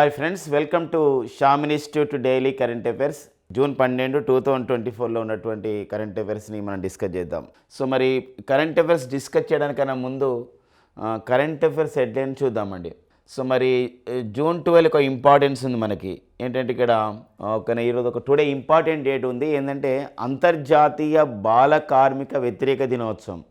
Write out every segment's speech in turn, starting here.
Hi friends welcome to Sham institute daily current affairs. June పన్నెండు two thousand twenty ఫోర్లో ఉన్నటువంటి current అఫైర్స్ని మనం discuss చేద్దాం. సో మరి కరెంట్ అఫైర్స్ డిస్కస్ చేయడానికన్నా ముందు కరెంట్ అఫైర్స్ హెడ్లైన్ చూద్దామండి. సో మరి జూన్ ట్వెల్వ్ ఒక ఇంపార్టెన్స్ ఉంది మనకి. ఏంటంటే ఇక్కడ ఒక ఈరోజు ఒక టుడే ఇంపార్టెంట్ డేట్ ఉంది. ఏంటంటే అంతర్జాతీయ బాల కార్మిక వ్యతిరేక దినోత్సవం.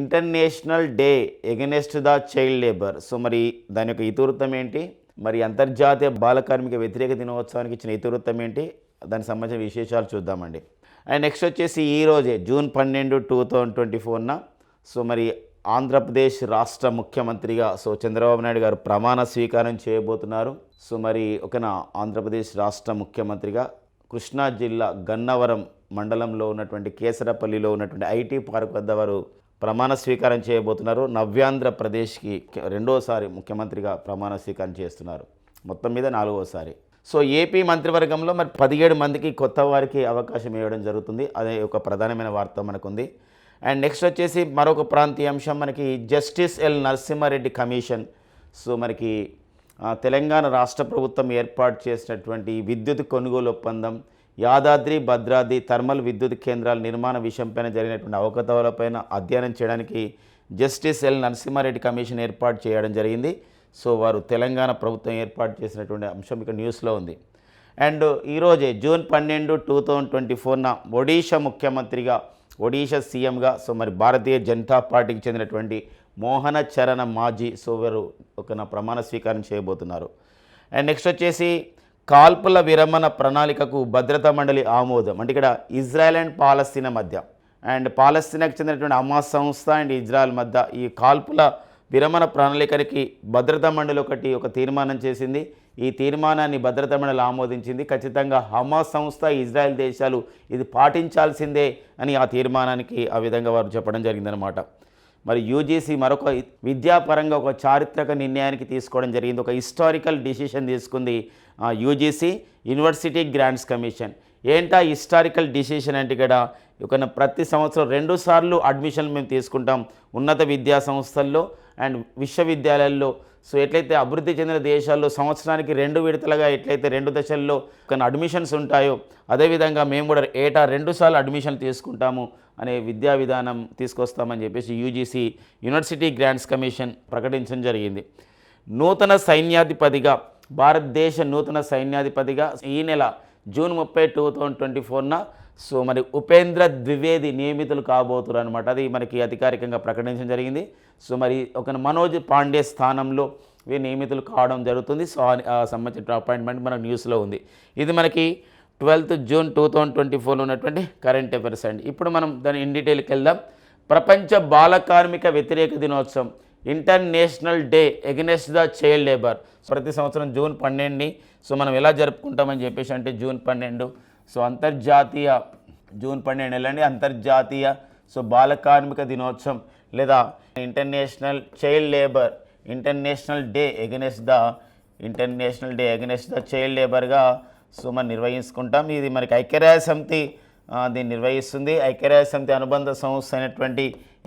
International day against the child labour. So మరి దాని యొక్క ఇతివృత్తం ఏంటి? మరి అంతర్జాతీయ బాల కార్మిక వ్యతిరేక దినోత్సవానికి ఇచ్చిన ఇతివృత్తం ఏంటి? దానికి సంబంధించిన విశేషాలు చూద్దామండి. అండ్ నెక్స్ట్ వచ్చేసి ఈరోజే జూన్ పన్నెండు టూ థౌజండ్ ట్వంటీ ఫోర్న సో మరి ఆంధ్రప్రదేశ్ రాష్ట్ర ముఖ్యమంత్రిగా సో చంద్రబాబు నాయుడు గారు ప్రమాణ స్వీకారం చేయబోతున్నారు. సో మరి ఒకన ఆంధ్రప్రదేశ్ రాష్ట్ర ముఖ్యమంత్రిగా కృష్ణా జిల్లా గన్నవరం మండలంలో ఉన్నటువంటి కేసరపల్లిలో ఉన్నటువంటి ఐటీ పార్క్ వద్ద వారు ప్రమాణ స్వీకారం చేయబోతున్నారు. నవ్యాంధ్రప్రదేశ్కి రెండోసారి ముఖ్యమంత్రిగా ప్రమాణ స్వీకారం చేస్తున్నారు. మొత్తం మీద నాలుగోసారి. సో ఏపీ మంత్రివర్గంలో మరి పదిహేడు మందికి కొత్త వారికి అవకాశం ఇవ్వడం జరుగుతుంది. అదే ఒక ప్రధానమైన వార్త మనకుంది. అండ్ నెక్స్ట్ వచ్చేసి మరొక ప్రాంతీయ అంశం మనకి justice L Narasimha Reddy commission. So మనకి తెలంగాణ రాష్ట్ర ప్రభుత్వం ఏర్పాటు చేసినటువంటి విద్యుత్ కొనుగోలు ఒప్పందం యాదాద్రి భద్రాద్రి థర్మల్ విద్యుత్ కేంద్రాల నిర్మాణ విషయంపైన జరిగినటువంటి అవకతవలపైన అధ్యయనం చేయడానికి జస్టిస్ ఎల్. నరసింహారెడ్డి కమిషన్ ఏర్పాటు చేయడం జరిగింది. సో వారు తెలంగాణ ప్రభుత్వం ఏర్పాటు చేసినటువంటి అంశం ఇక్కడ న్యూస్లో ఉంది. అండ్ ఈరోజే జూన్ పన్నెండు టూ థౌజండ్ ట్వంటీ ఫోర్న ఒడిషా ముఖ్యమంత్రిగా ఒడిషా సీఎంగా సో మరి భారతీయ జనతా పార్టీకి చెందినటువంటి మోహన చరణ మాజీ సో వారు ఒక ప్రమాణ స్వీకారం చేయబోతున్నారు. అండ్ నెక్స్ట్ వచ్చేసి కాల్పుల విరమణ ప్రణాళికకు భద్రతా మండలి ఆమోదం. అంటే ఇక్కడ ఇజ్రాయెల్ అండ్ పాలస్తీనా మధ్య. అండ్ పాలస్తీనాకు చెందినటువంటి అమాస్ సంస్థ అండ్ ఇజ్రాయెల్ మధ్య ఈ కాల్పుల విరమణ ప్రణాళికకి భద్రతా మండలి ఒకటి ఒక తీర్మానం చేసింది. ఈ తీర్మానాన్ని భద్రతా మండలి ఆమోదించింది. ఖచ్చితంగా హమాస్ సంస్థ ఇజ్రాయెల్ దేశాలు ఇది పాటించాల్సిందే అని ఆ తీర్మానానికి ఆ విధంగా వారు చెప్పడం జరిగిందనమాట మరి యూజీసీ మరొక విద్యాపరంగా ఒక చారిత్రక నిర్ణయానికి తీసుకోవడం జరిగింది. ఒక హిస్టారికల్ డిసిషన్ తీసుకుంది. UGC university grants commission. ఏంటా హిస్టారికల్ డిసిషన్ అంటే ఇక్కడ? ఒక ప్రతి సంవత్సరం రెండు సార్లు అడ్మిషన్ మేము తీసుకుంటాం ఉన్నత విద్యా సంస్థల్లో అండ్ విశ్వవిద్యాలయాల్లో. సో ఎట్లయితే అభివృద్ధి చెందిన దేశాల్లో సంవత్సరానికి రెండు విడతలుగా ఎట్లయితే రెండు దశల్లో కొన్ని అడ్మిషన్స్ ఉంటాయో అదేవిధంగా మేము కూడా ఏటా రెండు సార్లు అడ్మిషన్ తీసుకుంటాము అనే విద్యా విధానం తీసుకొస్తామని చెప్పేసి యూజీసీ యూనివర్సిటీ గ్రాంట్స్ కమిషన్ ప్రకటించడం జరిగింది. నూతన సైన్యాధిపతిగా భారతదేశ నూతన సైన్యాధిపతిగా ఈ నెల జూన్ ముప్పై టూ థౌజండ్ ట్వంటీ ఫోర్న సో మరి ఉపేంద్ర ద్వివేది నియమితులు కాబోతున్నారు అనమాట అది మనకి అధికారికంగా ప్రకటించడం జరిగింది. సో మరి ఒక మనోజ్ పాండే స్థానంలో ఇవి నియమితులు కావడం జరుగుతుంది. సో సంబంధించిన అపాయింట్మెంట్ మనకు న్యూస్లో ఉంది. ఇది మనకి twelfth June two thousand twenty ఫోర్లో ఉన్నటువంటి కరెంట్ అఫైర్స్ అండి. ఇప్పుడు మనం దాని ఇన్ డీటెయిల్కి వెళ్దాం. ప్రపంచ బాల కార్మిక వ్యతిరేక దినోత్సవం. International day against the child labour. ప్రతి సంవత్సరం జూన్ పన్నెండుని సో మనం ఎలా జరుపుకుంటామని చెప్పేసి అంటే జూన్ పన్నెండు. సో అంతర్జాతీయ జూన్ పన్నెండు వెళ్ళండి అంతర్జాతీయ సో బాల కార్మిక దినోత్సవం లేదా international child labour international day against the international day against the child లేబర్గా so మనం నిర్వహించుకుంటాం. ఇది మనకి ఐక్యరాజ్య సమితి దీన్ని నిర్వహిస్తుంది. ఐక్యరాజ్య సమితి అనుబంధ సంస్థ అయినటువంటి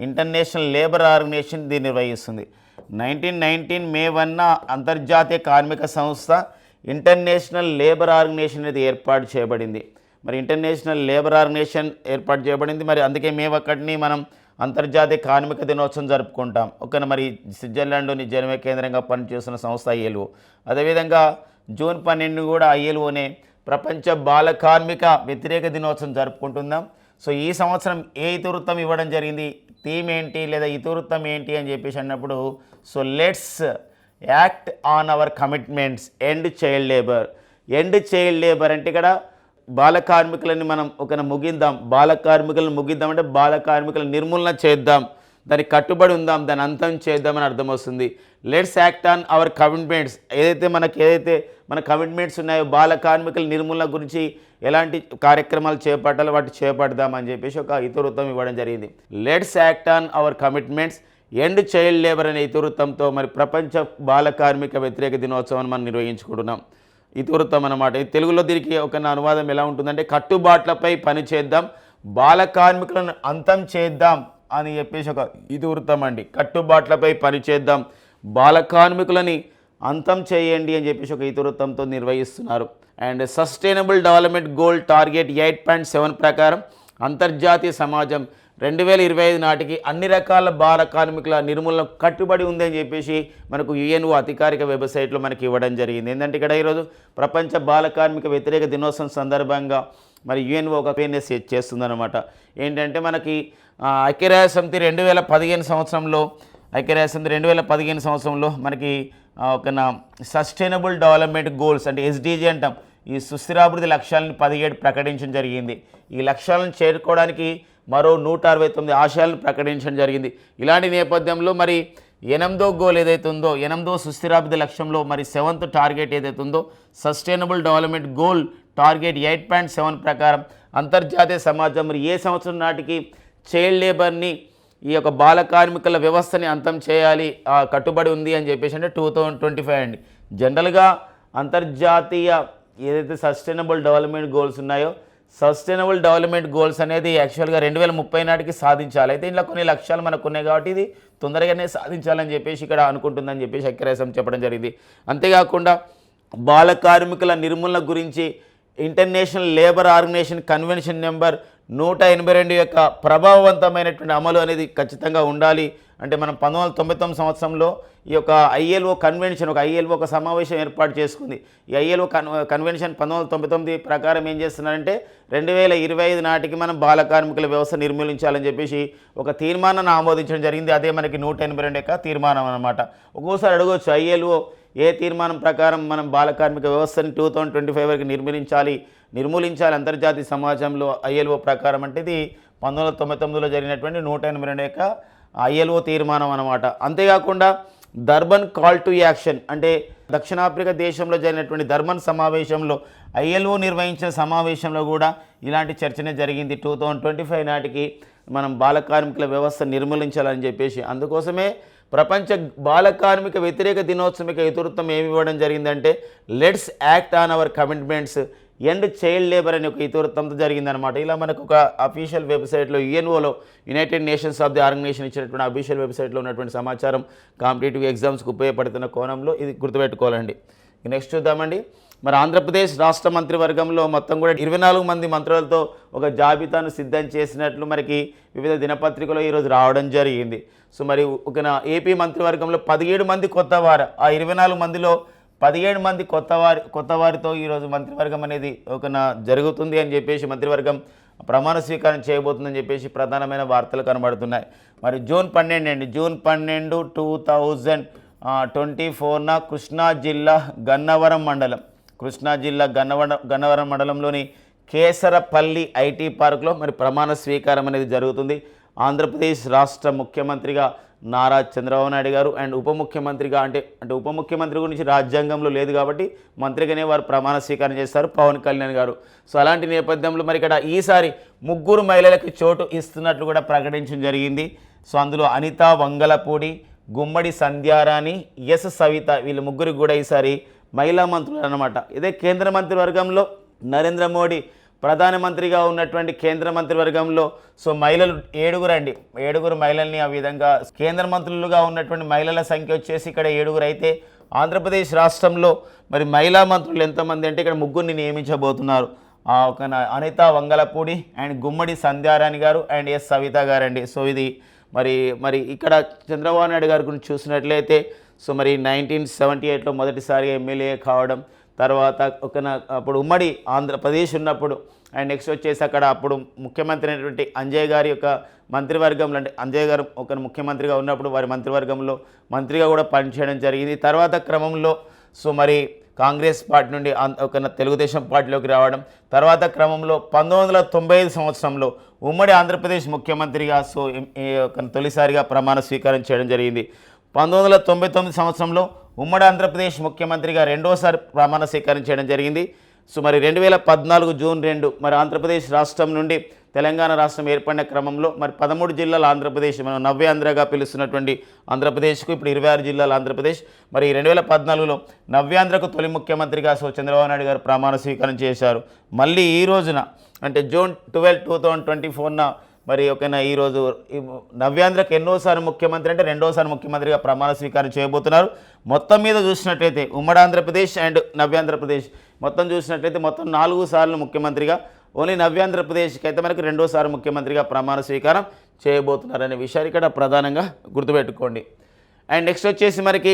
ఇంటర్నేషనల్ లేబర్ ఆర్గనైజేషన్ దీన్ని నిర్వహిస్తుంది. నైన్టీన్ నైన్టీన్ మే వన్న అంతర్జాతీయ కార్మిక సంస్థ ఇంటర్నేషనల్ లేబర్ ఆర్గనైజేషన్ అనేది ఏర్పాటు చేయబడింది. మరి ఇంటర్నేషనల్ లేబర్ ఆర్గనైజేషన్ ఏర్పాటు చేయబడింది. మరి అందుకే మే ఒకటిని మనం అంతర్జాతీయ కార్మిక దినోత్సవం జరుపుకుంటాం. ఒక మరి స్విట్జర్లాండ్లోని జనమే కేంద్రంగా పనిచేస్తున్న సంస్థ ఐఎల్ఓ. అదేవిధంగా జూన్ పన్నెండు కూడా ఐఎల్ఓనే ప్రపంచ బాల కార్మిక వ్యతిరేక దినోత్సవం జరుపుకుంటున్నాం. సో ఈ సంవత్సరం ఏ ఇతివృత్తం ఇవ్వడం జరిగింది? థీమ్ ఏంటి? లేదా ఇతివృత్తం ఏంటి? అని చెప్పేసి అన్నప్పుడు so let's act on our commitments. End child labour. End child labour అంటే ఇక్కడ బాల కార్మికులని మనం ఒక ముగిద్దాం బాల కార్మికులను ముగిద్దాం అంటే బాల కార్మికులను నిర్మూలన చేద్దాం. దానికి కట్టుబడి ఉందాం దాన్ని అంతం చేద్దామని అర్థం వస్తుంది. Let's act on our commitments ఏదైతే మనకి ఏదైతే మన కమిట్మెంట్స్ ఉన్నాయో బాల కార్మికుల నిర్మూలన గురించి ఎలాంటి కార్యక్రమాలు చేపట్టాలో వాటి చేపడదామని చెప్పేసి ఒక ఇతివృత్తం ఇవ్వడం జరిగింది. Let's act on our commitments end child labour అనే ఇతివృత్తంతో మరి ప్రపంచ బాల కార్మిక వ్యతిరేక దినోత్సవాన్ని మనం నిర్వహించుకుంటున్నాం. ఇతివృత్తం అన్నమాట. తెలుగులో దీనికి ఒక నా అనువాదం ఎలా ఉంటుందంటే కట్టుబాట్లపై పని చేద్దాం బాల కార్మికులను అంతం చేద్దాం. అని చెప్పేసి ఒక ఇతివృత్తం అండి కట్టుబాట్లపై పని చేద్దాం. బాల కార్మికులని అంతం చేయండి అని చెప్పేసి ఒక ఇతివృత్తంతో నిర్వహిస్తున్నారు. And sustainable development goal target eight point seven ప్రకారం అంతర్జాతీయ సమాజం రెండు వేల ఇరవై ఐదు నాటికి అన్ని రకాల బాల కార్మికుల నిర్మూలన కట్టుబడి ఉంది అని చెప్పేసి మనకు యుఎన్ఓ అధికారిక వెబ్సైట్లో మనకి ఇవ్వడం జరిగింది. ఏంటంటే ఇక్కడ ఈరోజు ప్రపంచ బాల కార్మిక వ్యతిరేక దినోత్సవం సందర్భంగా మరి యుఎన్ఓ ఒక అవేర్నెస్ చేస్తుందన్నమాట. ఏంటంటే మనకి ఐక్యరాజ్య సమితి రెండు వేల పదిహేను సంవత్సరంలో ఐక్యరాజ్య సమితి రెండు వేల పదిహేను సంవత్సరంలో మనకి ఒక సస్టైనబుల్ డెవలప్మెంట్ గోల్స్ అంటే ఎస్డీజీ అంటాం. ఈ సుస్థిరాభివృద్ధి లక్ష్యాలను పదిహేడు ప్రకటించడం జరిగింది. ఈ లక్ష్యాలను చేరుకోవడానికి మరో నూట అరవై తొమ్మిది ఆశయాలను ప్రకటించడం జరిగింది. ఇలాంటి నేపథ్యంలో మరి ఎనిమిదో గోల్ ఏదైతే ఉందో ఎనిమిదో సుస్థిరాభివృద్ధి లక్ష్యంలో మరి సెవెంత్ టార్గెట్ ఏదైతే ఉందో sustainable development goal target eight point seven ప్రకారం అంతర్జాతీయ సమాజం మరి ఏ సంవత్సరం నాటికి చైల్డ్ లేబర్ని ఈ యొక్క బాల కార్మికుల వ్యవస్థని అంతం చేయాలి ఆ కట్టుబడి ఉంది అని చెప్పేసి అంటే టూ థౌజండ్ ట్వంటీ ఫైవ్ అండి. జనరల్గా అంతర్జాతీయ ఏదైతే సస్టైనబుల్ డెవలప్మెంట్ గోల్స్ ఉన్నాయో సస్టైనబుల్ డెవలప్మెంట్ గోల్స్ అనేది యాక్చువల్గా రెండు వేల ముప్పై నాటికి సాధించాలి. అయితే ఇంట్లో కొన్ని లక్ష్యాలు మనకు ఉన్నాయి కాబట్టి ఇది తొందరగానే సాధించాలని చెప్పేసి ఇక్కడ అనుకుంటుందని చెప్పేసి అక్యరాసం చెప్పడం జరిగింది. అంతేకాకుండా బాల కార్మికుల నిర్మూలన గురించి international labour organisation convention number నూట ఎనభై రెండు యొక్క ప్రభావవంతమైనటువంటి అమలు అనేది ఖచ్చితంగా ఉండాలి. అంటే మనం పంతొమ్మిది వందల తొంభై తొమ్మిది సంవత్సరంలో ఈ యొక్క ఐఎల్ఓ కన్వెన్షన్ ఒక ఐఎల్ఓ ఒక సమావేశం ఏర్పాటు చేసుకుంది. ఈ ఐఎల్ఓ కన్ కన్వెన్షన్ పంతొమ్మిది వందల తొంభై తొమ్మిది ప్రకారం ఏం చేస్తున్నారంటే రెండు వేల ఇరవై ఐదు నాటికి మనం బాల కార్మికుల వ్యవస్థ నిర్మూలించాలని చెప్పేసి ఒక తీర్మానాన్ని ఆమోదించడం జరిగింది. అదే మనకి నూట ఎనభై రెండు యొక్క తీర్మానం అనమాట ఒక్కోసారి అడగవచ్చు ఐఎల్ఓ ఏ తీర్మానం ప్రకారం మనం బాల కార్మిక వ్యవస్థని టూ థౌజండ్ ట్వంటీ ఫైవ్ వరకు నిర్మూలించాలి నిర్మూలించాలి అంతర్జాతీయ సమాజంలో ఐఎల్ఓ ప్రకారం అంటే ఇది పంతొమ్మిది వందల తొంభై తొమ్మిదిలో జరిగినటువంటి నూట ఎనభై రెండు యొక్క ఐఎల్ఓ తీర్మానం అనమాట అంతేకాకుండా దర్బన్ కాల్ టు యాక్షన్ అంటే దక్షిణాఫ్రికా దేశంలో జరిగినటువంటి దర్బన్ సమావేశంలో ఐఎల్ఓ నిర్వహించిన సమావేశంలో కూడా ఇలాంటి చర్చనే జరిగింది. టూ థౌజండ్ ట్వంటీ ఫైవ్ నాటికి మనం బాల కార్మికుల వ్యవస్థ నిర్మూలించాలని చెప్పేసి అందుకోసమే ప్రపంచ బాల కార్మిక వ్యతిరేక దినోత్సవం ఇతరత్వం ఏమి ఇవ్వడం జరిగిందంటే let's act on our commitments end child labour అనే ఒక ఇతివృత్తంతో జరిగిందనమాట ఇలా మనకు ఒక అఫీషియల్ వెబ్సైట్లో యుఎన్ఓలో united nations of the organisation ఇచ్చినటువంటి అఫీషియల్ వెబ్సైట్లో ఉన్నటువంటి సమాచారం కాంపిటేటివ్ ఎగ్జామ్స్కి ఉపయోగపడుతున్న కోణంలో ఇది గుర్తుపెట్టుకోవాలండి. నెక్స్ట్ చూద్దామండి. మరి ఆంధ్రప్రదేశ్ రాష్ట్ర మంత్రివర్గంలో మొత్తం కూడా ఇరవై నాలుగు మంది మంత్రులతో ఒక జాబితాను సిద్ధం చేసినట్లు మనకి వివిధ దినపత్రికలో ఈరోజు రావడం జరిగింది. సో మరి ఒక ఏపీ మంత్రివర్గంలో పదిహేడు మంది కొత్త వారు ఆ ఇరవై నాలుగు మందిలో పదిహేడు మంది కొత్త వారి కొత్త వారితో ఈరోజు మంత్రివర్గం అనేది ఒక జరుగుతుంది అని చెప్పేసి మంత్రివర్గం ప్రమాణ స్వీకారం చేయబోతుందని చెప్పేసి ప్రధానమైన వార్తలు కనబడుతున్నాయి. మరి జూన్ పన్నెండు అండి. జూన్ పన్నెండు టూ థౌజండ్ ట్వంటీ ఫోర్న కృష్ణా జిల్లా గన్నవరం మండలం. కృష్ణా జిల్లా గన్నవరం గన్నవరం మండలంలోని కేసరపల్లి ఐటీ పార్క్లో మరి ప్రమాణ స్వీకారం అనేది జరుగుతుంది. ఆంధ్రప్రదేశ్ రాష్ట్ర ముఖ్యమంత్రిగా నారా చంద్రబాబు నాయుడు గారు అండ్ ఉప ముఖ్యమంత్రిగా అంటే అంటే ఉప ముఖ్యమంత్రి గురించి రాజ్యాంగంలో లేదు కాబట్టి మంత్రిగానే వారు ప్రమాణ స్వీకారం చేస్తారు పవన్ కళ్యాణ్ గారు. సో అలాంటి నేపథ్యంలో మరి ఇక్కడ ఈసారి ముగ్గురు మహిళలకు చోటు ఇస్తున్నట్లు కూడా ప్రకటించడం జరిగింది. సో అందులో అనిత వంగలపూడి గుమ్మడి సంధ్యారాణి ఎస్ సవిత వీళ్ళు ముగ్గురికి కూడా ఈసారి మహిళా మంత్రులు అన్నమాట. ఇదే కేంద్ర మంత్రివర్గంలో నరేంద్ర మోడీ ప్రధానమంత్రిగా ఉన్నటువంటి కేంద్ర మంత్రివర్గంలో సో మహిళలు ఏడుగురు అండి. ఏడుగురు మహిళల్ని ఆ విధంగా కేంద్ర మంత్రులుగా ఉన్నటువంటి మహిళల సంఖ్య వచ్చేసి ఇక్కడ ఏడుగురు అయితే ఆంధ్రప్రదేశ్ రాష్ట్రంలో మరి మహిళా మంత్రులు ఎంతమంది అంటే ఇక్కడ ముగ్గురిని నియమించబోతున్నారు. ఆ ఒక నా- Anitha Vangalapudi and Gummadi Sandhyarani garu and S Savitha గారండి. సో ఇది మరి మరి ఇక్కడ చంద్రబాబు నాయుడు గారి గురించి చూసినట్లయితే సో మరి నైన్టీన్ సెవెంటీ ఎయిట్లో మొదటిసారి ఎమ్మెల్యే కావడం తర్వాత ఒక అప్పుడు ఉమ్మడి ఆంధ్రప్రదేశ్ ఉన్నప్పుడు అండ్ నెక్స్ట్ వచ్చేసి అక్కడ అప్పుడు ముఖ్యమంత్రి అయినటువంటి అంజయ్ గారి యొక్క మంత్రివర్గంలో అంటే అంజయ్ గారు ఒక ముఖ్యమంత్రిగా ఉన్నప్పుడు వారి మంత్రివర్గంలో మంత్రిగా కూడా పనిచేయడం జరిగింది. తర్వాత క్రమంలో సో మరి కాంగ్రెస్ పార్టీ నుండి ఒక తెలుగుదేశం పార్టీలోకి రావడం తర్వాత క్రమంలో పంతొమ్మిది వందల తొంభై ఐదు సంవత్సరంలో ఉమ్మడి ఆంధ్రప్రదేశ్ ముఖ్యమంత్రిగా సో ఈ తొలిసారిగా ప్రమాణ స్వీకారం చేయడం జరిగింది. పంతొమ్మిది వందల తొంభై తొమ్మిది సంవత్సరంలో ఉమ్మడి ఆంధ్రప్రదేశ్ ముఖ్యమంత్రిగా రెండోసారి ప్రమాణ స్వీకారం చేయడం జరిగింది. సో మరి రెండు వేల పద్నాలుగు జూన్ రెండు మరి ఆంధ్రప్రదేశ్ రాష్ట్రం నుండి తెలంగాణ రాష్ట్రం ఏర్పడిన క్రమంలో మరి పదమూడు జిల్లాల ఆంధ్రప్రదేశ్ మనం నవ్యాంధ్రగా పిలుస్తున్నటువంటి ఆంధ్రప్రదేశ్కు ఇప్పుడు ఇరవై ఆరు జిల్లాల ఆంధ్రప్రదేశ్. మరి రెండు వేల పద్నాలుగులో నవ్యాంధ్రకు తొలి ముఖ్యమంత్రిగా సో చంద్రబాబు నాయుడు గారు ప్రమాణ స్వీకారం చేశారు. మళ్ళీ ఈ రోజున అంటే June twelve two thousand twenty ఫోర్న మరి ఒకనా ఈరోజు నవ్యాంధ్రకు ఎన్నోసారి ముఖ్యమంత్రి అంటే రెండోసారి ముఖ్యమంత్రిగా ప్రమాణ స్వీకారం చేయబోతున్నారు. మొత్తం మీద చూసినట్టయితే ఉమ్మడి ఆంధ్రప్రదేశ్ అండ్ నవ్యాంధ్రప్రదేశ్. మొత్తం చూసినట్లయితే మొత్తం నాలుగు సార్లు ముఖ్యమంత్రిగా ఓన్లీ నవ్యాంధ్రప్రదేశ్కి అయితే మనకి రెండోసారి ముఖ్యమంత్రిగా ప్రమాణ స్వీకారం చేయబోతున్నారనే విషయాన్ని ఇక్కడ ప్రధానంగా గుర్తుపెట్టుకోండి. అండ్ నెక్స్ట్ వచ్చేసి మనకి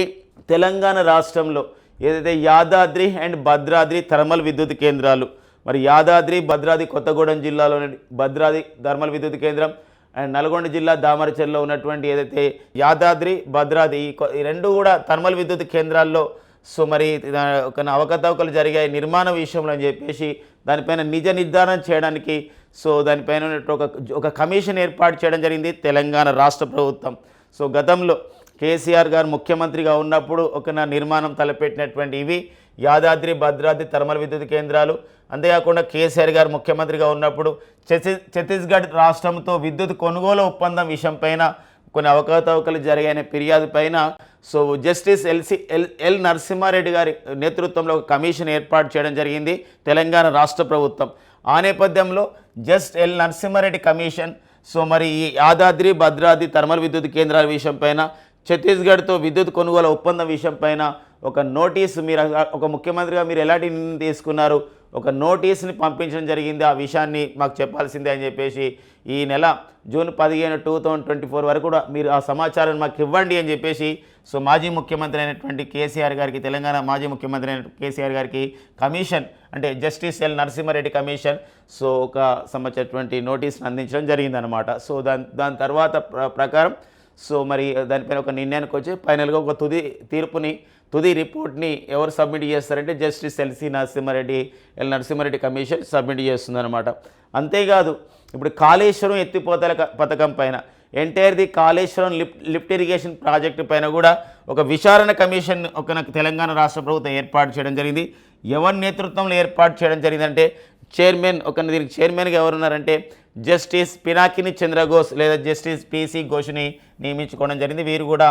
తెలంగాణ రాష్ట్రంలో ఏదైతే యాదాద్రి అండ్ భద్రాద్రి థర్మల్ విద్యుత్ కేంద్రాలు మరి యాదాద్రి భద్రాద్రి కొత్తగూడెం జిల్లాలోని భద్రాద్రి థర్మల్ విద్యుత్ కేంద్రం అండ్ నల్గొండ జిల్లా దామరచెర్లో ఉన్నటువంటి ఏదైతే యాదాద్రి భద్రాద్రి ఈ ఈ రెండు కూడా థర్మల్ విద్యుత్ కేంద్రాల్లో సో మరి కొన్ని ఒక అవకతవకలు జరిగాయి నిర్మాణ విషయంలో అని చెప్పేసి దానిపైన నిజ నిర్ధారణ చేయడానికి సో దానిపైన ఒక ఒక కమిషన్ ఏర్పాటు చేయడం జరిగింది తెలంగాణ రాష్ట్ర ప్రభుత్వం. సో గతంలో కేసీఆర్ గారు ముఖ్యమంత్రిగా ఉన్నప్పుడు ఒక నా నిర్మాణం తలపెట్టినటువంటి ఇవి యాదాద్రి భద్రాద్రి థర్మల్ విద్యుత్ కేంద్రాలు. అంతేకాకుండా కేసీఆర్ గారు ముఖ్యమంత్రిగా ఉన్నప్పుడు ఛత్తీ ఛత్తీస్గఢ్ రాష్ట్రంతో విద్యుత్ కొనుగోలు ఒప్పందం విషయంపైన కొన్ని అవకతవకలు జరిగాయనే ఫిర్యాదు పైన so justice L C L L Narasimha Reddy గారి నేతృత్వంలో ఒక కమిషన్ ఏర్పాటు చేయడం జరిగింది తెలంగాణ రాష్ట్ర ప్రభుత్వం. ఆ నేపథ్యంలో just L Narasimha Reddy commission so మరి ఈ యాదాద్రి భద్రాద్రి థర్మల్ విద్యుత్ కేంద్రాల విషయం పైన ఛత్తీస్గఢ్తో విద్యుత్ కొనుగోలు ఒప్పందం విషయంపైన ఒక నోటీసు మీరు ఒక ముఖ్యమంత్రిగా మీరు ఎలాంటి నిర్ణయం తీసుకున్నారు? ఒక నోటీస్ని పంపించడం జరిగింది. ఆ విషయాన్ని మాకు చెప్పాల్సిందే అని చెప్పేసి ఈ నెల జూన్ పదిహేను టూ థౌజండ్ ట్వంటీ ఫోర్ వరకు కూడా మీరు ఆ సమాచారం మాకు ఇవ్వండి అని చెప్పేసి సో మాజీ ముఖ్యమంత్రి అయినటువంటి కేసీఆర్ గారికి తెలంగాణ మాజీ ముఖ్యమంత్రి అయిన కేసీఆర్ గారికి కమిషన్ అంటే justice L Narasimha Reddy commission so ఒక సంబంధించినటువంటి నోటీస్ని అందించడం జరిగిందనమాట సో దాని దాని తర్వాత ప్ర- ప్రకారం సో మరి దానిపైన ఒక నిర్ణయానికి వచ్చి ఫైనల్గా ఒక తుది తీర్పుని తుది రిపోర్ట్ని ఎవరు సబ్మిట్ చేస్తారంటే justice L C Narasimha Reddy L Narasimha Reddy commission submit చేస్తుందన్నమాట. అంతేకాదు ఇప్పుడు కాళేశ్వరం ఎత్తిపోతల క- పథకం పైన entire the Kaleshwaram lift lift irrigation project పైన కూడా ఒక విచారణ కమిషన్ ఒక నాకు తెలంగాణ రాష్ట్ర ప్రభుత్వం ఏర్పాటు చేయడం జరిగింది. ఎవరి నేతృత్వంలో ఏర్పాటు చేయడం జరిగిందంటే చైర్మన్ ఒక దీనికి చైర్మన్గా ఎవరున్నారంటే జస్టిస్ పినాకిని చంద్రఘోష్ లేదా జస్టిస్ పిసి ఘోష్ని నియమించుకోవడం జరిగింది. వీరు కూడా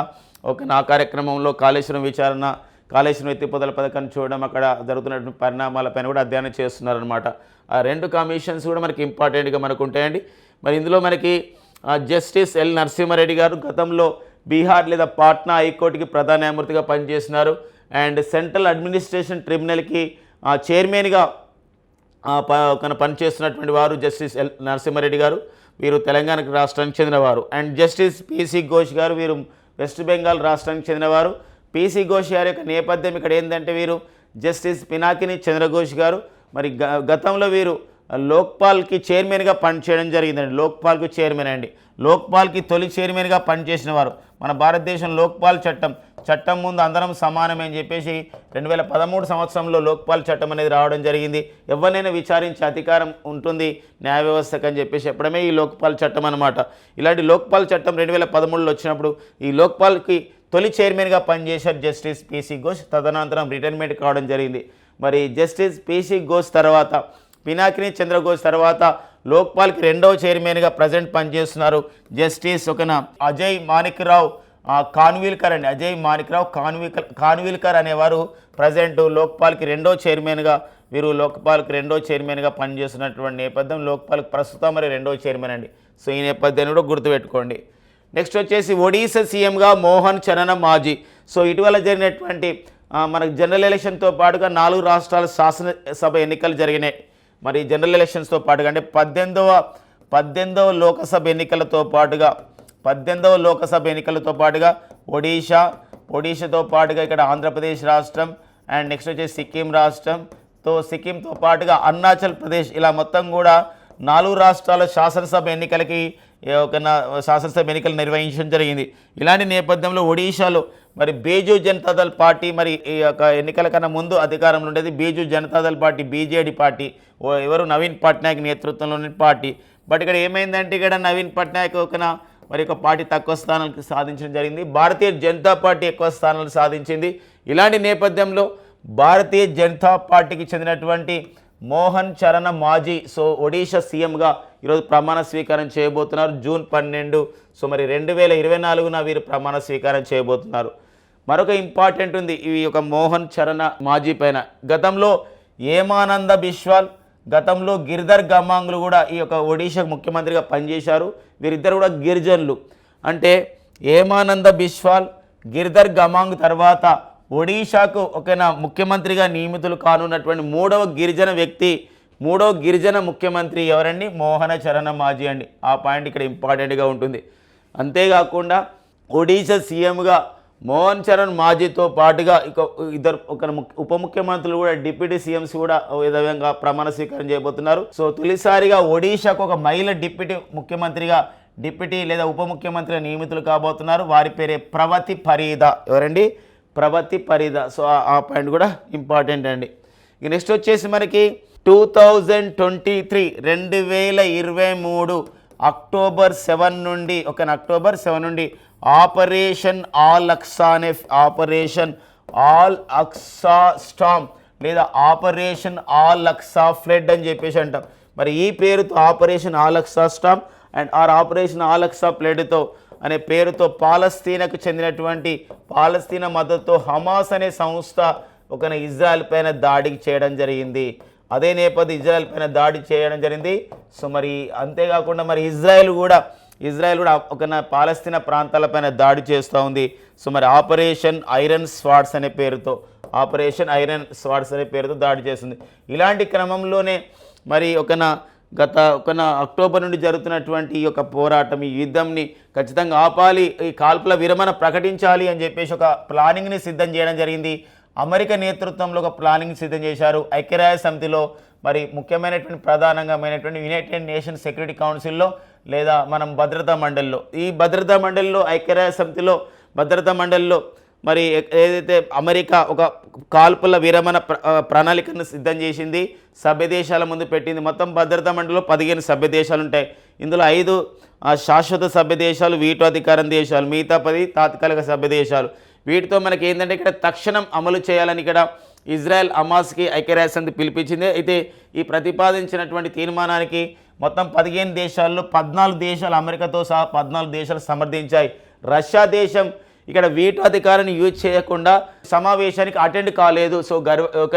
ఒక నా కార్యక్రమంలో కాళేశ్వరం విచారణ కాళేశ్వరం ఎత్తిపోతల పథకాన్ని చూడడం అక్కడ జరుగుతున్నటువంటి పరిణామాలపైన కూడా అధ్యయనం చేస్తున్నారనమాట ఆ రెండు కమిషన్స్ కూడా మనకి ఇంపార్టెంట్గా మనకు ఉంటాయండి. మరి ఇందులో మనకి జస్టిస్ ఎల్ నరసింహారెడ్డి గారు గతంలో బీహార్ లేదా పాట్నా హైకోర్టుకి ప్రధాన న్యాయమూర్తిగా పనిచేస్తున్నారు అండ్ సెంట్రల్ అడ్మినిస్ట్రేషన్ ట్రిబ్యునల్కి చైర్మన్గా పనిచేస్తున్నటువంటి వారు జస్టిస్ ఎల్ నరసింహారెడ్డి గారు వీరు తెలంగాణ రాష్ట్రానికి చెందినవారు. అండ్ జస్టిస్ పీసీ ఘోష్ గారు వీరు వెస్ట్ బెంగాల్ రాష్ట్రానికి చెందినవారు. పీసీ ఘోష్ గారి యొక్క నేపథ్యం ఇక్కడ ఏంటంటే వీరు జస్టిస్ పినాకిని చంద్రఘోష్ గారు. మరి గ- గతంలో వీరు లోక్పాల్కి చైర్మన్గా పనిచేయడం జరిగిందండి. లోక్పాల్కి చైర్మన్ అండి. లోక్పాల్కి తొలి చైర్మన్గా పనిచేసిన వారు. మన భారతదేశం లోక్పాల్ చట్టం చట్టం ముందు అందరం సమానమే అని చెప్పేసి రెండు వేల పదమూడు సంవత్సరంలో లోక్పాల్ చట్టం అనేది రావడం జరిగింది. ఎవరినైనా విచారించే అధికారం ఉంటుంది న్యాయ వ్యవస్థకు అని చెప్పేసి చెప్పడమే ఈ లోక్పాల్ చట్టం అనమాట ఇలాంటి లోక్పాల్ చట్టం రెండు వేల పదమూడులో వచ్చినప్పుడు ఈ లోక్పాల్కి తొలి చైర్మన్గా పనిచేశారు జస్టిస్ పిసి ఘోష్. తదనంతరం రిటైర్మెంట్ కావడం జరిగింది. మరి జస్టిస్ పిసి ఘోష్ తర్వాత పినాకిని చంద్రఘోష్ తర్వాత లోక్పాల్కి రెండవ చైర్మన్గా ప్రజెంట్ పనిచేస్తున్నారు జస్టిస్ ఒకన అజయ్ మాణిక్రావు కాన్వీల్కర్ అండి అజయ్ మాణిక్రావు కాన్వీకర్ కాన్వీల్కర్ అనేవారు ప్రజెంట్ లోక్పాల్కి రెండో చైర్మన్గా వీరు లోక్పాల్కి రెండో చైర్మన్గా పనిచేస్తున్నటువంటి నేపథ్యం లోక్పాల్కి ప్రస్తుతం మరి రెండో చైర్మన్ అండి. సో ఈ నేపథ్యాన్ని కూడా గుర్తుపెట్టుకోండి. నెక్స్ట్ వచ్చేసి ఒడిశా సీఎంగా మోహన్ చరణ్ మాజీ. సో ఇటీవల జరిగినటువంటి మనకు జనరల్ ఎలక్షన్తో పాటుగా నాలుగు రాష్ట్రాల శాసనసభ ఎన్నికలు జరిగినాయి. మరి జనరల్ ఎలక్షన్స్తో పాటుగా అంటే పద్దెనిమిదవ పద్దెనిమిదవ లోకసభ ఎన్నికలతో పాటుగా పద్దెనిమిదవ లోకసభ ఎన్నికలతో పాటుగా ఒడిషా ఒడిషాతో పాటుగా ఇక్కడ ఆంధ్రప్రదేశ్ రాష్ట్రం అండ్ నెక్స్ట్ వచ్చేసి సిక్కిం రాష్ట్రంతో సిక్కింతో పాటుగా అరుణాచల్ ప్రదేశ్ ఇలా మొత్తం కూడా నాలుగు రాష్ట్రాల శాసనసభ ఎన్నికలకి ఒక నా- శాసనసభ ఎన్నికలు నిర్వహించడం జరిగింది. ఇలాంటి నేపథ్యంలో ఒడిషాలో మరి బీజూ జనతాదళ్ పార్టీ మరి ఈ యొక్క ఎన్నికల కన్నా ముందు అధికారంలో ఉండేది Biju Janata Dal party BJD party ఓ ఎవరు నవీన్ పట్నాయక్ నేతృత్వంలోని పార్టీ. బట్ ఇక్కడ ఏమైందంటే ఇక్కడ నవీన్ పట్నాయక్ ఒక మరి ఒక పార్టీ తక్కువ స్థానాలకు సాధించడం జరిగింది. భారతీయ జనతా పార్టీ ఎక్కువ స్థానాలు సాధించింది. ఇలాంటి నేపథ్యంలో భారతీయ జనతా పార్టీకి చెందినటువంటి మోహన్ చరణ మాజీ సో ఒడిషా సీఎంగా ఈరోజు ప్రమాణ స్వీకారం చేయబోతున్నారు. జూన్ పన్నెండు సో మరి రెండు వేల ఇరవై నాలుగున వీరు ప్రమాణ స్వీకారం చేయబోతున్నారు. మరొక ఇంపార్టెంట్ ఉంది ఈ యొక్క మోహన్ చరణ మాజీ పైన. గతంలో ఏమానంద బిశ్వాల్ గతంలో గిరిధర్ గమాంగ్లు కూడా ఈ యొక్క ఒడిషా ముఖ్యమంత్రిగా పనిచేశారు. వీరిద్దరు కూడా గిరిజనులు. అంటే ఏమానంద బిశ్వాల్ గిరిధర్ గమాంగ్ తర్వాత ఒడిషాకు ఒకనా ముఖ్యమంత్రిగా నియమితులు కానున్నటువంటి మూడవ గిరిజన వ్యక్తి మూడవ గిరిజన ముఖ్యమంత్రి ఎవరండి? మోహన చరణ మాజీ అండి. ఆ పాయింట్ ఇక్కడ ఇంపార్టెంట్గా ఉంటుంది. అంతేకాకుండా ఒడిషా సీఎంగా మోహన్ చరణ్ మాజీతో పాటుగా ఇక ఇద్దరు ఒక ముఖ్య- ఉప ముఖ్యమంత్రులు కూడా డిప్యూటీ సీఎంస్ కూడా విధంగా ప్రమాణ స్వీకారం చేయబోతున్నారు. సో తొలిసారిగా ఒడిశాకు ఒక మహిళ డిప్యూటీ ముఖ్యమంత్రిగా డిప్యూటీ లేదా ఉప ముఖ్యమంత్రి నియమితులు కాబోతున్నారు. వారి పేరే ప్రవతి పరీద. ఎవరండి? ప్రవతి పరీద. సో ఆ- ఆ పాయింట్ కూడా ఇంపార్టెంట్ అండి. ఇక నెక్స్ట్ వచ్చేసి మనకి టూ థౌజండ్ ట్వంటీ త్రీ రెండు వేల ఇరవై మూడు అక్టోబర్ సెవెన్ నుండి ఒక అక్టోబర్ సెవెన్ నుండి ఆపరేషన్ ఆల్ అక్సా అనే ఆపరేషన్ ఆల్ అక్సా స్టామ్ లేదా ఆపరేషన్ ఆల్ అక్సా ఫ్లడ్ అని చెప్పేసి అంటాం. మరి ఈ పేరుతో operation Al Aqsa storm and or operation Al Aqsa ఫ్లడ్తో అనే పేరుతో పాలస్తీనాకు చెందినటువంటి పాలస్తీనా మద్దతుతో హమాస్ అనే సంస్థ ఒక ఇజ్రాయెల్ పైన దాడికి చేయడం జరిగింది. అదే నేపథ్యం ఇజ్రాయెల్ పైన దాడి చేయడం జరిగింది. సో మరి అంతేకాకుండా మరి ఇజ్రాయెల్ కూడా ఇజ్రాయెల్ కూడా ఒక పాలస్తీనా ప్రాంతాలపైన దాడి చేస్తూ ఉంది. సో మరి ఆపరేషన్ ఐరన్ స్వాట్స్ అనే పేరుతో ఆపరేషన్ ఐరన్ స్వాట్స్ అనే పేరుతో దాడి చేస్తుంది. ఇలాంటి క్రమంలోనే మరి ఒకన గత ఒక అక్టోబర్ నుండి జరుగుతున్నటువంటి ఈ యొక్క పోరాటం ఈ యుద్ధంని ఖచ్చితంగా ఆపాలి ఈ కాల్పుల విరమణ ప్రకటించాలి అని చెప్పేసి ఒక ప్లానింగ్ని సిద్ధం చేయడం జరిగింది. అమెరికా నేతృత్వంలో ఒక ప్లానింగ్ సిద్ధం చేశారు. ఐక్యరాజ్య సమితిలో మరి ముఖ్యమైనటువంటి ప్రధానంగామైనటువంటి యునైటెడ్ నేషన్ సెక్యూరిటీ కౌన్సిల్లో లేదా మనం భద్రతా మండలిలో. ఈ భద్రతా మండలిలో ఐక్యరాజ్య సమితిలో భద్రతా మండలిలో మరి ఏదైతే అమెరికా ఒక కాల్పుల విరమణ ప్ర- ప్రణాళికను సిద్ధం చేసింది సభ్య దేశాల ముందు పెట్టింది. మొత్తం భద్రతా మండలిలో పదిహేను సభ్య దేశాలు ఉంటాయి ఇందులో ఐదు శాశ్వత సభ్య దేశాలు వీటో అధికారం దేశాలు మిగతా పది తాత్కాలిక సభ్య దేశాలు వీటితో మనకి ఏంటంటే ఇక్కడ తక్షణం అమలు చేయాలని ఇక్కడ ఇజ్రాయెల్ అమాస్కి ఐక్యరాజ్య సమితి పిలిపించింది. అయితే ఈ ప్రతిపాదించినటువంటి తీర్మానానికి మొత్తం పదిహేను దేశాల్లో పద్నాలుగు దేశాలు అమెరికాతో సహా పద్నాలుగు దేశాలు సమర్థించాయి. రష్యా దేశం ఇక్కడ వీటో అధికారాన్ని యూజ్ చేయకుండా సమావేశానికి అటెండ్ కాలేదు. సో గర్వ ఒక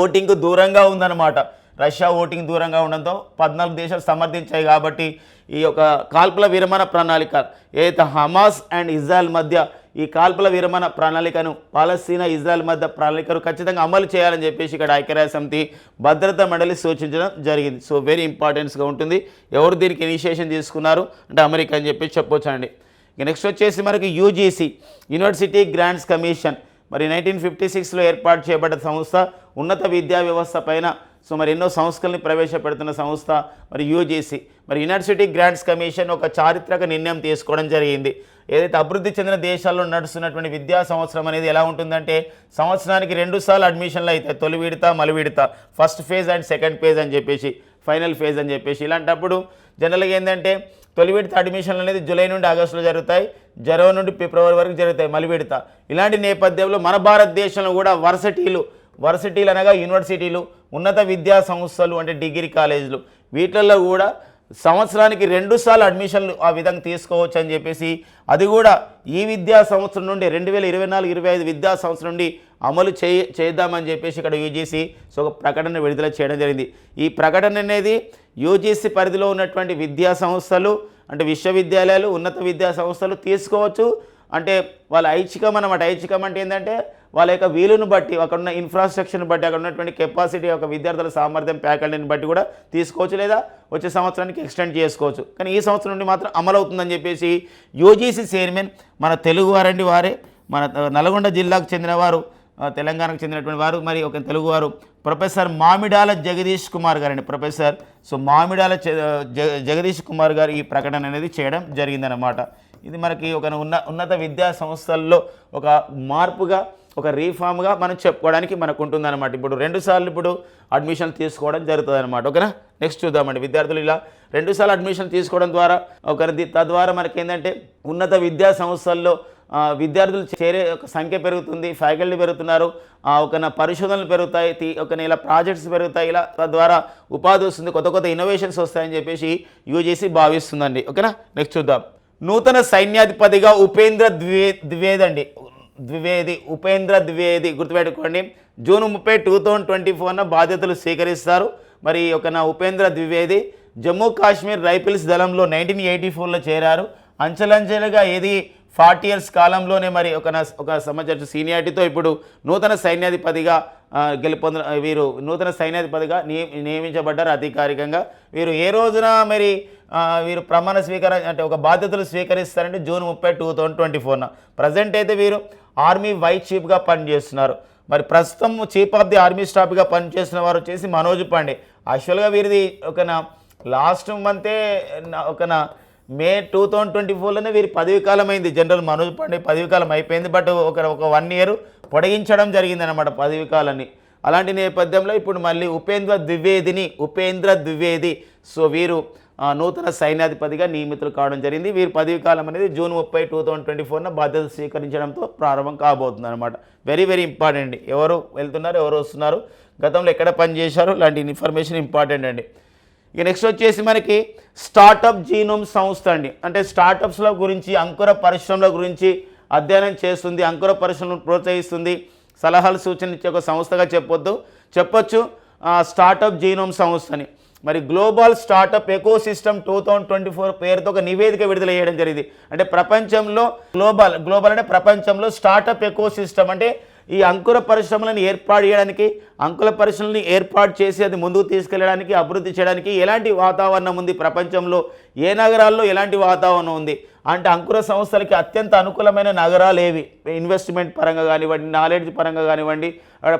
ఓటింగ్కు దూరంగా ఉందన్నమాట. రష్యా ఓటింగ్ దూరంగా ఉండడంతో పద్నాలుగు దేశాలు సమర్థించాయి కాబట్టి ఈ యొక్క కాల్పుల విరమణ ప్రణాళిక ఏదైతే హమాస్ అండ్ ఇజ్రాయెల్ మధ్య ఈ కాల్పుల విరమణ ప్రణాళికను పాలస్తీనా ఇజ్రాయెల్ మధ్య ప్రణాళికను ఖచ్చితంగా అమలు చేయాలని చెప్పేసి ఇక్కడ ఐక్యరాజ్య సమితి భద్రతా మండలి సూచించడం జరిగింది. సో వెరీ ఇంపార్టెన్స్గా ఉంటుంది. ఎవరు దీనికి ఇనిషియేషన్ తీసుకున్నారు అంటే అమెరికా అని చెప్పేసి చెప్పొచ్చండి. ఇక నెక్స్ట్ వచ్చేసి మనకి యూజీసీ యూనివర్సిటీ గ్రాంట్స్ కమిషన్ మరి నైన్టీన్ ఫిఫ్టీ సిక్స్లో ఏర్పాటు చేయబడ్డ సంస్థ ఉన్నత విద్యా వ్యవస్థ పైన సో మరి ఎన్నో సంస్థల్ని ప్రవేశపెడుతున్న సంస్థ మరి యూజీసీ మరి యూనివర్సిటీ గ్రాంట్స్ కమిషన్ ఒక చారిత్రక నిర్ణయం తీసుకోవడం జరిగింది. ఏదైతే అభివృద్ధి చెందిన దేశాల్లో నడుస్తున్నటువంటి విద్యా సంవత్సరం అనేది ఎలా ఉంటుందంటే సంవత్సరానికి రెండు సార్లు అడ్మిషన్లు అవుతాయి తొలి విడత మలి విడత first phase and second phase అని చెప్పేసి ఫైనల్ ఫేజ్ అని చెప్పేసి. ఇలాంటప్పుడు జనరల్గా ఏంటంటే తొలి విడత అడ్మిషన్లు అనేది జూలై నుండి ఆగస్టులో జరుగుతాయి జనవరి నుండి ఫిబ్రవరి వరకు జరుగుతాయి మలి విడత. ఇలాంటి నేపథ్యంలో మన భారతదేశంలో కూడా వర్సిటీలు వర్సిటీలు అనగా యూనివర్సిటీలు ఉన్నత విద్యా సంస్థలు అంటే డిగ్రీ కాలేజీలు వీటిల్లో కూడా సంవత్సరానికి రెండు సార్లు అడ్మిషన్లు ఆ విధంగా తీసుకోవచ్చు అని చెప్పేసి అది కూడా ఈ విద్యా సంవత్సరం నుండి రెండు వేల ఇరవై నాలుగు ఇరవై ఐదు విద్యా సంవత్సరం నుండి అమలు చేయ చేద్దామని చెప్పేసి ఇక్కడ యూజీసీ సో ఒక ప్రకటన విడుదల చేయడం జరిగింది. ఈ ప్రకటన అనేది యూజీసీ పరిధిలో ఉన్నటువంటి విద్యా సంస్థలు అంటే విశ్వవిద్యాలయాలు ఉన్నత విద్యా సంస్థలు తీసుకోవచ్చు. అంటే వాళ్ళ ఐచ్ఛికం అన్నమాట. ఐచ్ఛికం అంటే ఏంటంటే వాళ్ళ యొక్క వీలును బట్టి అక్కడ ఉన్న ఇన్ఫ్రాస్ట్రక్చర్ని బట్టి అక్కడ ఉన్నటువంటి కెపాసిటీ యొక్క విద్యార్థుల సామర్థ్యం ఫ్యాకల్టీని బట్టి కూడా తీసుకోవచ్చు లేదా వచ్చే సంవత్సరానికి ఎక్స్టెండ్ చేసుకోవచ్చు. కానీ ఈ సంవత్సరం నుండి మాత్రం అమలవుతుందని చెప్పేసి యూజీసీ చైర్మన్ మన తెలుగు వారండి వారే మన నల్గొండ జిల్లాకు చెందిన వారు తెలంగాణకు చెందినటువంటి వారు మరి ఒక తెలుగువారు ప్రొఫెసర్ మామిడాల జగదీష్ కుమార్ గారండి. ప్రొఫెసర్ సో మామిడాల జ- జగదీష్ కుమార్ గారు ఈ ప్రకటన అనేది చేయడం జరిగిందనమాట ఇది మనకి ఒక ఉన్న ఉన్నత విద్యా సంస్థల్లో ఒక మార్పుగా ఒక రీఫామ్గా మనం చెప్పుకోవడానికి మనకు ఉంటుందన్నమాట ఇప్పుడు రెండు సార్లు ఇప్పుడు అడ్మిషన్ తీసుకోవడం జరుగుతుంది అనమాట ఓకేనా? నెక్స్ట్ చూద్దామండి. విద్యార్థులు ఇలా రెండుసార్లు అడ్మిషన్ తీసుకోవడం ద్వారా ఒక తద్వారా మనకి ఏంటంటే ఉన్నత విద్యా సంస్థల్లో విద్యార్థులు చేరే ఒక సంఖ్య పెరుగుతుంది ఫ్యాకల్టీ పెరుగుతున్నారు ఒక పరిశోధనలు పెరుగుతాయి ఒక ఇలా ప్రాజెక్ట్స్ పెరుగుతాయి ఇలా తద్వారా ఉపాధి వస్తుంది కొత్త కొత్త ఇన్నోవేషన్స్ వస్తాయని చెప్పేసి యూజీసీ భావిస్తుందండి. ఓకేనా? నెక్స్ట్ చూద్దాం. నూతన సైన్యాధిపతిగా ఉపేంద్ర ద్వే ద్వేదండి. అండి ద్వివేది ఉపేంద్ర ద్వివేది గుర్తుపెట్టుకోండి. జూన్ ముప్పై టూ థౌజండ్ ట్వంటీ ఫోర్న బాధ్యతలు స్వీకరిస్తారు. మరి ఒక నా ఉపేంద్ర ద్వివేది జమ్మూ కాశ్మీర్ రైఫిల్స్ దళంలో నైన్టీన్ ఎయిటీ ఫోర్లో చేరారు. అంచెలంచెలుగా ఏది ఫార్టీ ఇయర్స్ కాలంలోనే మరి ఒక ఒక సమాచారం సీనియారిటీతో ఇప్పుడు నూతన సైన్యాధిపతిగా గెలుపొంద వీరు నూతన సైన్యాధిపతిగా నియ- నియమించబడ్డారు అధికారికంగా. వీరు ఏ రోజున మరి వీరు ప్రమాణ స్వీకార అంటే ఒక బాధ్యతలు స్వీకరిస్తారంటే జూన్ ముప్పై టూ థౌజండ్ ట్వంటీ ఫోర్న ప్రజెంట్ అయితే వీరు ఆర్మీ వైస్ చీఫ్గా పనిచేస్తున్నారు. మరి ప్రస్తుతం చీఫ్ ఆఫ్ ది ఆర్మీ స్టాఫ్గా పనిచేస్తున్న వారు వచ్చేసి మనోజ్ పాండే. యాక్చువల్గా వీరిది ఒక లాస్ట్ మంతే నా- ఒక మే టూ థౌజండ్ ట్వంటీ ఫోర్లోనే వీరి పదవి కాలం అయింది జనరల్ మనోజ్ పాండే పదవి కాలం అయిపోయింది. బట్ ఒక ఒక వన్ ఇయర్ పొడిగించడం జరిగింది అనమాట పదవి కాలాన్ని. అలాంటి నేపథ్యంలో ఇప్పుడు మళ్ళీ ఉపేంద్ర ద్వివేదిని ఉపేంద్ర ద్వివేది. సో వీరు నూతన సైన్యాధిపతిగా నియమితులు కావడం జరిగింది. వీరి పదవి కాలం అనేది జూన్ ముప్పై టూ థౌజండ్ ట్వంటీ ఫోర్న బాధ్యత స్వీకరించడంతో ప్రారంభం కాబోతుంది అనమాట వెరీ వెరీ ఇంపార్టెంట్ ఎవరు వెళ్తున్నారు ఎవరు వస్తున్నారు గతంలో ఎక్కడ పనిచేశారు లాంటి ఇన్ఫర్మేషన్ ఇంపార్టెంట్ అండి. ఇక నెక్స్ట్ వచ్చేసి మనకి స్టార్టప్ జీనోమ్ సంస్థ అండి. అంటే స్టార్టప్స్ల గురించి అంకుర పరిశ్రమల గురించి అధ్యయనం చేస్తుంది అంకుర పరిశ్రమను ప్రోత్సహిస్తుంది. సలహాలు సూచనలు ఇచ్చే ఒక సంస్థగా చెప్పొద్దు. చెప్పొచ్చు స్టార్టప్ జీనోమ్ సంస్థని. మరి global startup ecosystem two thousand twenty four పేరుతో ఒక నివేదిక విడుదల చేయడం జరిగింది. అంటే ప్రపంచంలో గ్లోబల్ గ్లోబల్ అంటే ప్రపంచంలో స్టార్టప్ ఎకో సిస్టమ్ అంటే ఈ అంకుర పరిశ్రమలను ఏర్పాటు చేయడానికి అంకుర పరిశ్రమలను ఏర్పాటు చేసి అది ముందుకు తీసుకెళ్ళడానికి అభివృద్ధి చేయడానికి ఎలాంటి వాతావరణం ఉంది ప్రపంచంలో? ఏ నగరాల్లో ఎలాంటి వాతావరణం ఉంది? అంటే అంకుర సంస్థలకి అత్యంత అనుకూలమైన నగరాలు ఏవి? ఇన్వెస్ట్మెంట్ పరంగా కానివ్వండి నాలెడ్జ్ పరంగా కానివ్వండి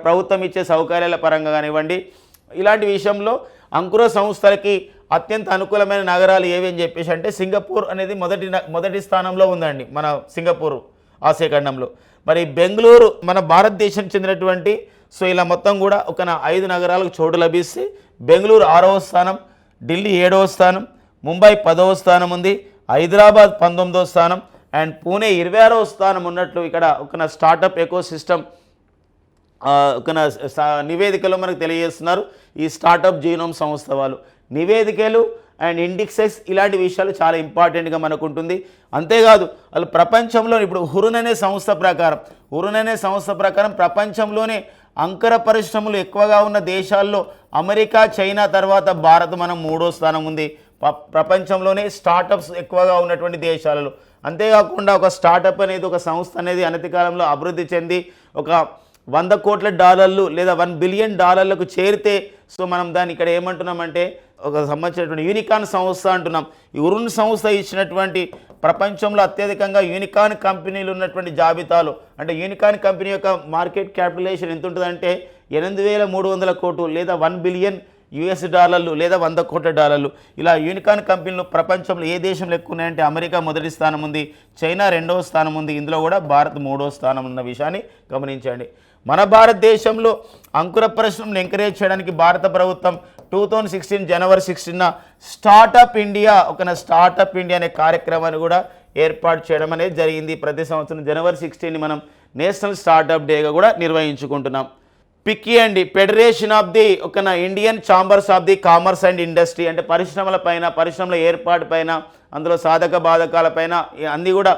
ప్రభుత్వం ఇచ్చే సౌకర్యాల పరంగా కానివ్వండి ఇలాంటి విషయంలో అంకుర సంస్థలకి అత్యంత అనుకూలమైన నగరాలు ఏవి అని చెప్పేసి అంటే సింగపూర్ అనేది మొదటి న- మొదటి స్థానంలో ఉందండి మన సింగపూర్ ఆసియా ఖండంలో మరి బెంగళూరు మన భారతదేశం చెందినటువంటి సో ఇలా మొత్తం కూడా ఒక ఐదు నగరాలకు చోటు లభిస్తే బెంగళూరు ఆరవ స్థానం ఢిల్లీ ఏడవ స్థానం ముంబై పదవ స్థానం ఉంది హైదరాబాద్ పంతొమ్మిదవ స్థానం అండ్ పూణే ఇరవై ఆరవ స్థానం ఉన్నట్లు ఇక్కడ ఒక స్టార్టప్ ఎకో సిస్టమ్ నివేదికలో మనకు తెలియజేస్తున్నారు ఈ స్టార్టప్ జీనోమ్ సంస్థ వాళ్ళు నివేదికలు అండ్ ఇండిక్సెస్ ఇలాంటి విషయాలు చాలా ఇంపార్టెంట్గా మనకు ఉంటుంది అంతేకాదు వాళ్ళు ప్రపంచంలో ఇప్పుడు హురున్ అనే సంస్థ ప్రకారం హురున్ అనే సంస్థ ప్రకారం ప్రపంచంలోనే అంకర పరిశ్రమలు ఎక్కువగా ఉన్న దేశాల్లో అమెరికా చైనా తర్వాత భారత్ మనం మూడో స్థానం ఉంది. ప- ప్రపంచంలోనే స్టార్టప్స్ ఎక్కువగా ఉన్నటువంటి దేశాలలో. అంతేకాకుండా ఒక స్టార్టప్ అనేది ఒక సంస్థ అనేది అనతి కాలంలో అభివృద్ధి చెంది ఒక వంద కోట్ల డాలర్లు లేదా వన్ బిలియన్ డాలర్లకు చేరితే సో మనం దాన్ని ఇక్కడ ఏమంటున్నామంటే ఒక సంబంధించినటువంటి యూనికాన్ సంస్థ అంటున్నాం. ఈ ఉరున్ సంస్థ ఇచ్చినటువంటి ప్రపంచంలో అత్యధికంగా యూనికాన్ కంపెనీలు ఉన్నటువంటి జాబితాలు అంటే యూనికాన్ కంపెనీ యొక్క మార్కెట్ క్యాపిటలైజేషన్ ఎంత ఉంటుందంటే ఎనిమిది వేల మూడు వందల కోట్లు లేదా వన్ బిలియన్ యుఎస్ డాలర్లు లేదా వంద కోట్ల డాలర్లు. ఇలా యూనికాన్ కంపెనీలు ప్రపంచంలో ఏ దేశంలో ఎక్కువ ఉన్నాయంటే అమెరికా మొదటి స్థానం ఉంది చైనా రెండవ స్థానం ఉంది ఇందులో కూడా భారత్ మూడవ స్థానం ఉన్న విషయాన్ని గమనించండి. మన భారతదేశంలో అంకుర పరిశ్రమను ఎంకరేజ్ చేయడానికి భారత ప్రభుత్వం టూ థౌజండ్ సిక్స్టీన్ జనవరి సిక్స్టీన్న స్టార్టప్ ఇండియా ఒక స్టార్టప్ ఇండియా అనే కార్యక్రమాన్ని కూడా ఏర్పాటు చేయడం అనేది జరిగింది. ప్రతి సంవత్సరం జనవరి సిక్స్టీన్ మనం నేషనల్ స్టార్టప్ డేగా కూడా నిర్వహించుకుంటున్నాం. పిక్కి అండి ఫెడరేషన్ ఆఫ్ ది ఒక Indian chambers of the commerce and industry అంటే పరిశ్రమల పైన పరిశ్రమల ఏర్పాటు పైన అందులో సాధక బాధకాల పైన అన్నీ కూడా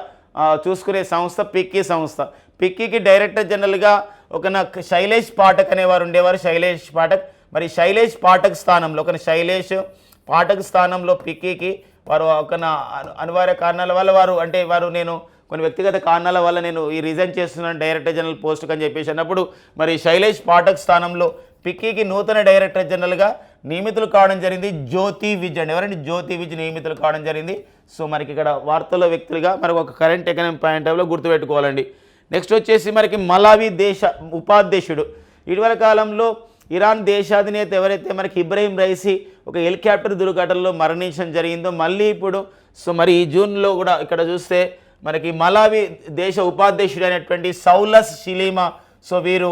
చూసుకునే సంస్థ పిక్కీ సంస్థ. పిక్కీకి డైరెక్టర్ జనరల్గా ఒక నాకు శైలేష్ పాఠక్ అనేవారు ఉండేవారు శైలేష్ పాఠక్. మరి శైలేష్ పాఠక్ స్థానంలో ఒక శైలేష్ పాఠక్ స్థానంలో పిక్కీకి వారు ఒక నా అనివార్య కారణాల వల్ల వారు అంటే వారు నేను కొన్ని వ్యక్తిగత కారణాల వల్ల నేను ఈ రిజైన్ చేస్తున్నాను డైరెక్టర్ జనరల్ పోస్ట్కి అని చెప్పేసి అన్నప్పుడు మరి శైలేష్ పాఠక్ స్థానంలో పిక్కీకి నూతన డైరెక్టర్ జనరల్గా నియమితులు కావడం జరిగింది జ్యోతి విజ్ అండి ఎవరండి జ్యోతి విజ్ నియమితులు కావడం జరిగింది? సో మనకి ఇక్కడ వార్తల్లో వ్యక్తులుగా మనకు ఒక కరెంట్ ఎకనామిక్ పాయింట్ ఆఫ్లో గుర్తుపెట్టుకోవాలండి. నెక్స్ట్ వచ్చేసి మనకి మలావి దేశ ఉపాధ్యక్షుడు. ఇటీవల కాలంలో ఇరాన్ దేశాధినేత ఎవరైతే మనకి ఇబ్రహీం రైసీ ఒక హెలికాప్టర్ దుర్ఘటనలో మరణించడం జరిగిందో మళ్ళీ ఇప్పుడు సో మరి ఈ జూన్లో కూడా ఇక్కడ చూస్తే మనకి మలావి దేశ ఉపాధ్యక్షుడు అయినటువంటి సౌలస్ షిలీమా సో వీరు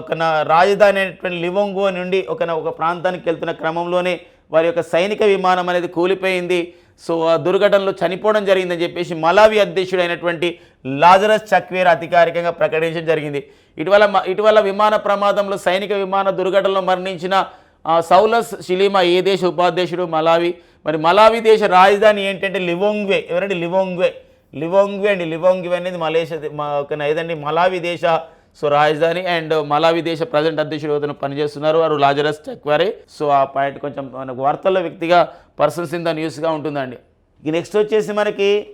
ఒక నా రాజధాని అయినటువంటి లివొంగో నుండి ఒక ఒక ప్రాంతానికి వెళ్తున్న క్రమంలోనే వారి యొక్క సైనిక విమానం అనేది కూలిపోయింది. సో ఆ దుర్ఘటనలో చనిపోవడం జరిగిందని చెప్పేసి మలావి అధ్యక్షుడు అయినటువంటి లాజరస్ చక్వేర్ అధికారికంగా ప్రకటించడం జరిగింది. ఇటీవల మ- ఇటీవల విమాన ప్రమాదంలో సైనిక విమాన దుర్ఘటనలో మరణించిన సౌలస్ షిలీమా ఏ దేశ ఉపాధ్యక్షుడు? మలావి. మరి మలావి దేశ రాజధాని ఏంటంటే లివోంగ్వే. ఎవరండి లివోంగ్వే? లివోంగ్వే అండి. లివోంగ్వే అనేది మలేషియా మా ఒక ఏదండి? మలావి దేశ సో రాజధాని అండ్ మలావి దేశ ప్రజెంట్ అధ్యక్షుడు అతను పనిచేస్తున్నారు. వారు లాజరస్ చక్వారే. సో ఆ పాయింట్ కొంచెం మనకు వార్తల్లో వ్యక్తిగా పర్సన్స్ ఇన్ ద న్యూస్గా ఉంటుందండి. ఇక నెక్స్ట్ వచ్చేసి మనకి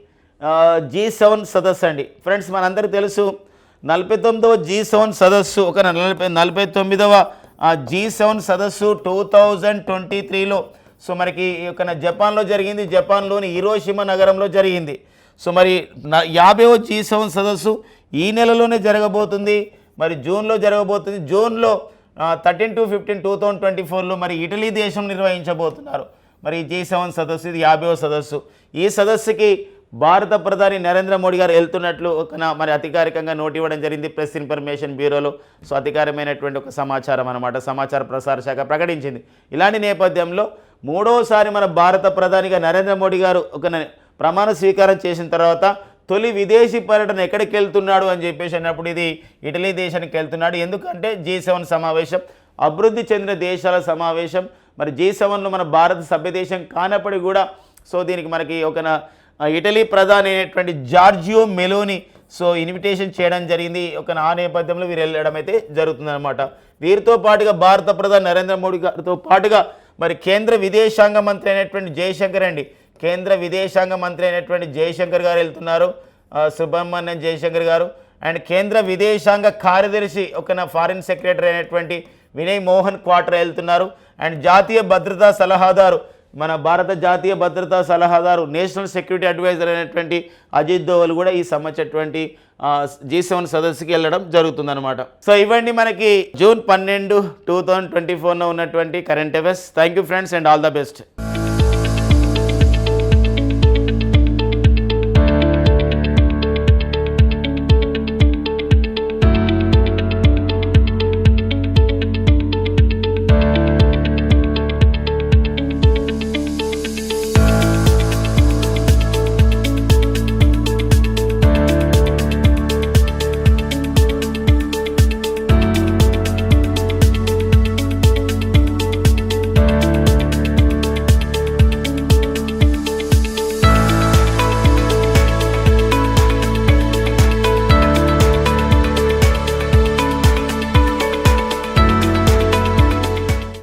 జీ సెవెన్ సదస్సు అండి. ఫ్రెండ్స్ మనందరికీ తెలుసు నలభై తొమ్మిదవ జీ సెవెన్ సదస్సు ఒక నలభై నలభై తొమ్మిదవ జీ సెవెన్ సదస్సు టూ థౌజండ్ ట్వంటీ త్రీలో సో మనకి ఈ యొక్క జపాన్లో జరిగింది జపాన్లోని హీరోషిమ నగరంలో జరిగింది. సో మరి న- యాభైవ జీ సెవెన్ సదస్సు ఈ నెలలోనే జరగబోతుంది. మరి జూన్లో జరగబోతుంది. జూన్లో thirteen to fifteen two thousand twenty ఫోర్లో మరి ఇటలీ దేశం నిర్వహించబోతున్నారు. మరి జీ సెవెన్ సదస్సు ఇది యాభైవ సదస్సు. ఈ సదస్సుకి భారత ప్రధాని నరేంద్ర మోడీ గారు వెళ్తున్నట్లు ఒక మరి అధికారికంగా నోట్ ఇవ్వడం జరిగింది. ప్రెస్ ఇన్ఫర్మేషన్ బ్యూరోలో సో అధికారమైనటువంటి ఒక సమాచారం అనమాట సమాచార ప్రసార శాఖ ప్రకటించింది. ఇలాంటి నేపథ్యంలో మూడోసారి మన భారత ప్రధానిగా నరేంద్ర మోడీ గారు ఒక ప్రమాణ స్వీకారం చేసిన తర్వాత తొలి విదేశీ పర్యటన ఎక్కడికి వెళ్తున్నాడు అని చెప్పేసి అన్నప్పుడు ఇది ఇటలీ దేశానికి వెళ్తున్నాడు. ఎందుకంటే జీ సెవెన్ సమావేశం అభివృద్ధి చెందిన దేశాల సమావేశం మరి జీ సెవెన్లో మన భారత సభ్య దేశం కానప్పటికీ కూడా సో దీనికి మనకి ఒక ఇటలీ ప్రధాని అయినటువంటి జార్జియో మెలోని. సో ఇన్విటేషన్ చేయడం జరిగింది. ఒక ఆ నేపథ్యంలో వీరు వెళ్ళడం అయితే జరుగుతుందన్నమాట. వీరితో పాటుగా భారత ప్రధాని నరేంద్ర మోడీ గారితో పాటుగా మరి కేంద్ర విదేశాంగ మంత్రి అయినటువంటి జయశంకర్ అండి. కేంద్ర విదేశాంగ మంత్రి అయినటువంటి జయశంకర్ గారు వెళ్తున్నారు. సుబ్రహ్మణ్యం జయశంకర్ గారు. అండ్ కేంద్ర విదేశాంగ కార్యదర్శి ఒక నా ఫారిన్ సెక్రటరీ అయినటువంటి వినయ్ మోహన్ క్వార్టర్ వెళ్తున్నారు. అండ్ జాతీయ భద్రతా సలహాదారు మన భారత జాతీయ భద్రతా సలహాదారు నేషనల్ సెక్యూరిటీ అడ్వైజర్ అయినటువంటి అజిత్ దోవల్ కూడా ఈ సంబంధించినటువంటి జీ సెవెన్ సదస్సుకి వెళ్ళడం జరుగుతుందన్నమాట. సో ఇవ్వండి మనకి జూన్ పన్నెండు టూ థౌజండ్ ట్వంటీ ఫోర్లో ఉన్నటువంటి current affairs. Thank you friends and all the best